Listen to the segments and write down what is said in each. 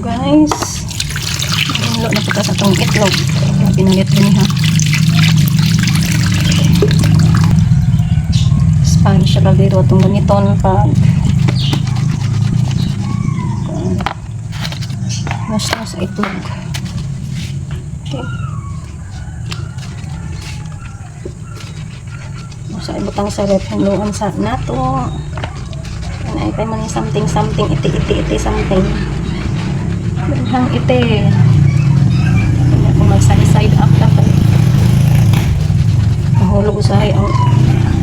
guys. Nagulo na kita sa itong itlog. Kaya pinalit din ha. Spanish siya kaldero itong ganiton pag Basta sa itlog. Okay. Sa ibutang sa rep, haluan sa nato. Yan ay kay man something something iti iti iti something. Hang iti. Kaya kung mag side up na pa. Mahulog usahay ang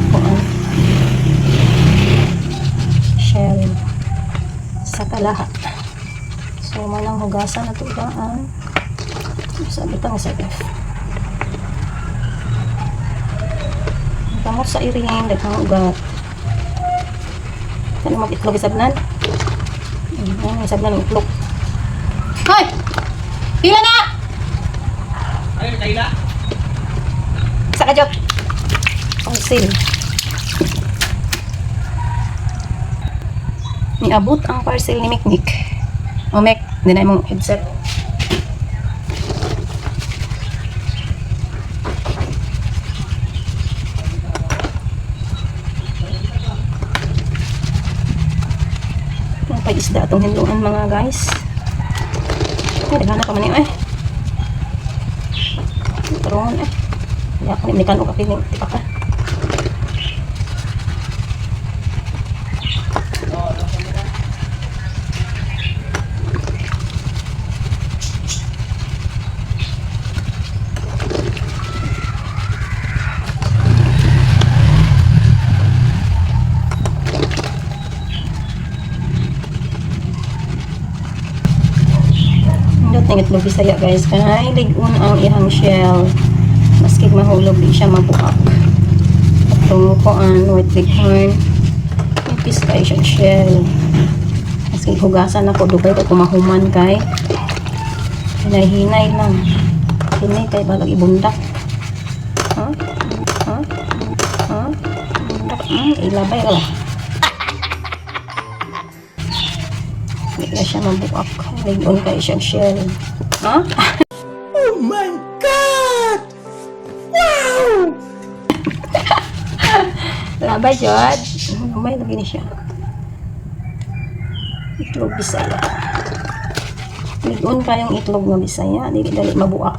kung ang shell sa kalahat. So, manang hugasan na tugaan. Sa bitang sa ref. Kamot sa iring, daghang ugat. Ano mag-itlog isabnan? Ano isabnan ng itlog? Hoy! Pila na! Ay, Kayla. Isa ka, Jot. Pangsil. Niabot ang parcel ni Mikmik. O, Mek, dinay mong headset. Yung pa isda itong hinduan mga guys. Ay, naghanap pa man yun eh. Karoon eh. Kaya ako ni kan o kapiling tipak ka. Ng itlog bisaya guys. Kaya ligon ang ihang shell. Maski mahulog di siya mabuak. Itong kuan, white bighorn. Ipis kay siyang shell. Maski hugasan ako, dugay ko kumahuman kay. Hinay-hinay lang. Hinay kay balag ibundak. Ha? Ha? Ha? Bundak. Hmm, ilabay ka lang. Hindi na siya mabuak. Ligon kay siyang shell. Ha? Oh my God! Wow! Labay, Jod. May lagi ni siya. Itlog bisaya. Ligon kayong itlog nga bisaya. Dili dali mabuak.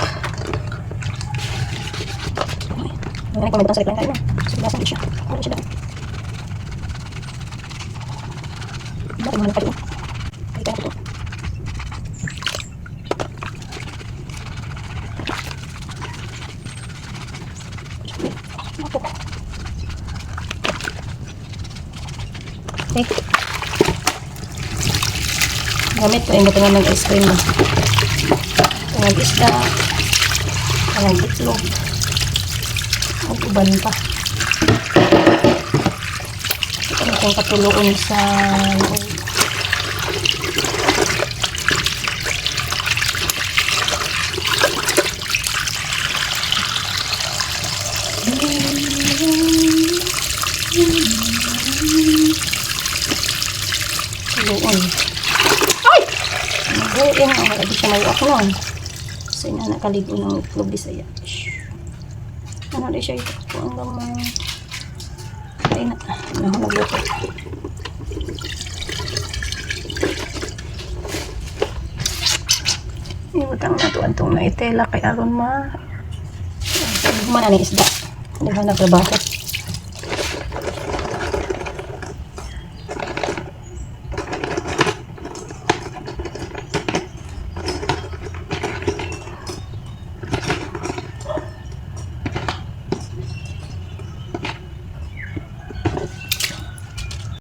Ay, Ay, kumain sa reklang kayo. Sige, saan siya? Ano siya daan? Bakit mahal kayo? Ay, kaya ito. Ako. Okay. Gamit ko, hindi ko nga mag-ice cream na. Tangang isda. Tangang itlog. Ang uban pa. Ito kong katuluon sa tuluon. Ay! Buong ang wala di siya mawak nun. Kasi na nakaligo ng itlog bisaya. Ano di siya ito? Kung hanggang mga... Ay na. Ano ako nagluto? Iwatang na to antong na itela kay aron ma. Ko man ang isda. Hindi ba nagtrabaho?